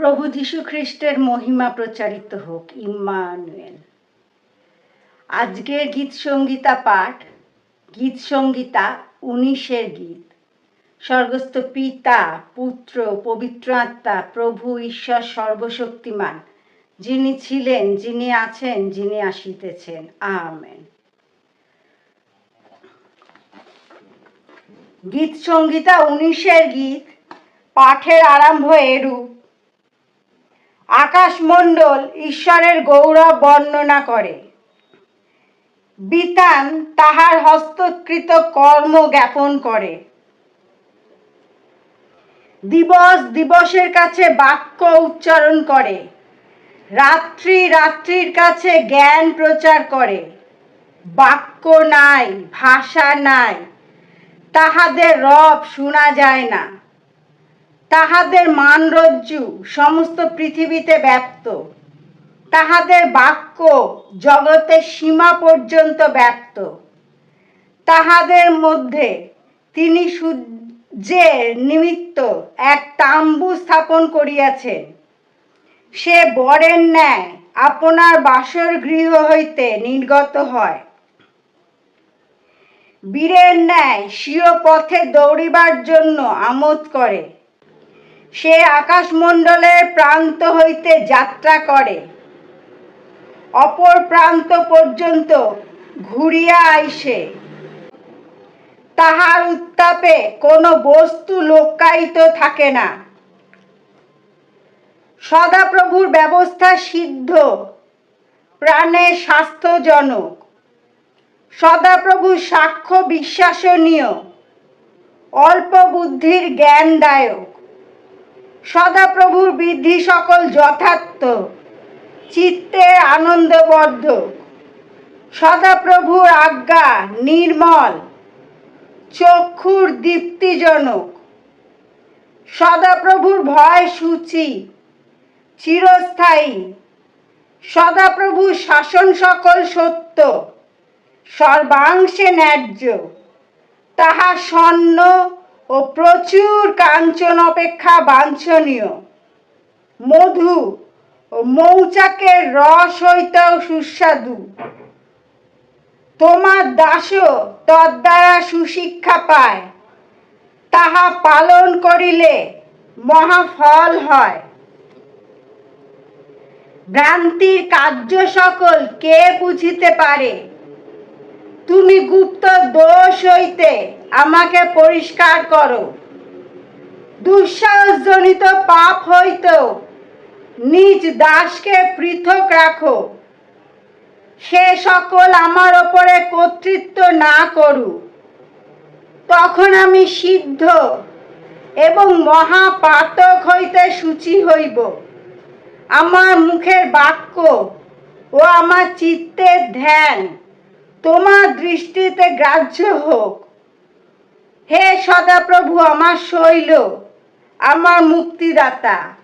প্রভু যীশু খ্রিস্টের মহিমা প্রচারিত হোক ইম্মানুয়েল আজকের গীত সঙ্গীতা পাঠ, গীত সঙ্গীতা উনিশের গীত। স্বর্গস্থ পিতা, পুত্র, পবিত্র আত্মা, প্রভু ঈশ্বর সর্বশক্তিমান, যিনি ছিলেন, যিনি আছেন, যিনি আসিতেছেন। আমেন। গীত সঙ্গীতা উনিশের গীত, পাঠের আরম্ভ এরূপ। আকাশমণ্ডল ঈশ্বরের গৌরব বর্ণনা করে। বিতান তাহার হস্তকৃত কর্ম জ্ঞাপন করে। দিবস দিবসের কাছে বাক্য উচ্চারণ করে। রাত্রি রাত্রির কাছে জ্ঞান প্রচার করে। বাক্য নাই, ভাষা নাই, তাহাদের রব শোনা যায় না। তাহাদের মানরজ্জু সমস্ত পৃথিবীতে ব্যপ্ত। তাহাদের বাক্য জগতের সীমা পর্যন্ত ব্যপ্ত। তাহাদের মধ্যে তিনি সূর্যের নিমিত্ত এক তাম্বু স্থাপন করিয়াছেন। সে বরের ন্যায় আপনার বাসর গৃহ হইতে নির্গত হয়। বীরের ন্যায় স্বীয় পথে দৌড়িবার জন্য আমোদ করে। সে আকাশমণ্ডলের প্রান্ত হইতে যাত্রা করে। অপর প্রান্ত পর্যন্ত ঘুরিয়া আইসে। তাহার উত্তাপে কোনো বস্তু লোকায়িত থাকে না। সদাপ্রভুর ব্যবস্থা সিদ্ধ প্রাণের স্বাস্থ্যজনক। সদাপ্রভুর সাক্ষ্য বিশ্বাসনীয়, অল্প বুদ্ধির জ্ঞানদায়ক। সদাপ্রভুর বৃদ্ধি সকল যথার্থ চিত্তের আনন্দবর্ধক সদাপ্রভুর আজ্ঞা নির্মল, চক্ষুর দীপ্তিজনক। সদাপ্রভুর ভয় সূচি, চিরস্থায়ী। সদাপ্রভুর শাসন সকল সত্য, সর্বাংশে ন্যায্য। তাহা স্বর্ণ ও প্রচুর কাঞ্চন অপেক্ষা বাঞ্ছনীয়। মধু ও মৌচাকের রস হইতেও সুস্বাদু। তোমার দাসও তদ্বারা সুশিক্ষা পায়। তাহা পালন করিলে মহাফল হয়। ভ্রান্তির কার্য সকল কে বুঝিতে পারে? তুমি গুপ্ত দোষ হইতে আমাকে পরিষ্কার করো। দুঃসাহসজনিত পাপ হইতেও নিজ দাসকে পৃথক রাখো। সে সকল আমার ওপরে কর্তৃত্ব না করু। তখন আমি সিদ্ধ এবং মহাপাতক হইতে সূচি হইব। আমার মুখের বাক্য ও আমার চিত্তের ধ্যান তোমার দৃষ্টিতে গ্রাহ্য হোক। হে সদাপ্রভু, আমার শৈল, আমার মুক্তিদাতা।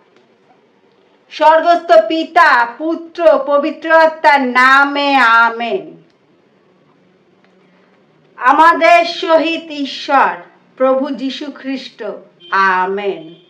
স্বর্গস্থ পিতা, পুত্র, পবিত্র আত্মার নামে আমেন। আমাদের সহিত ঈশ্বর, প্রভু যীশু খ্রিস্ট আমেন।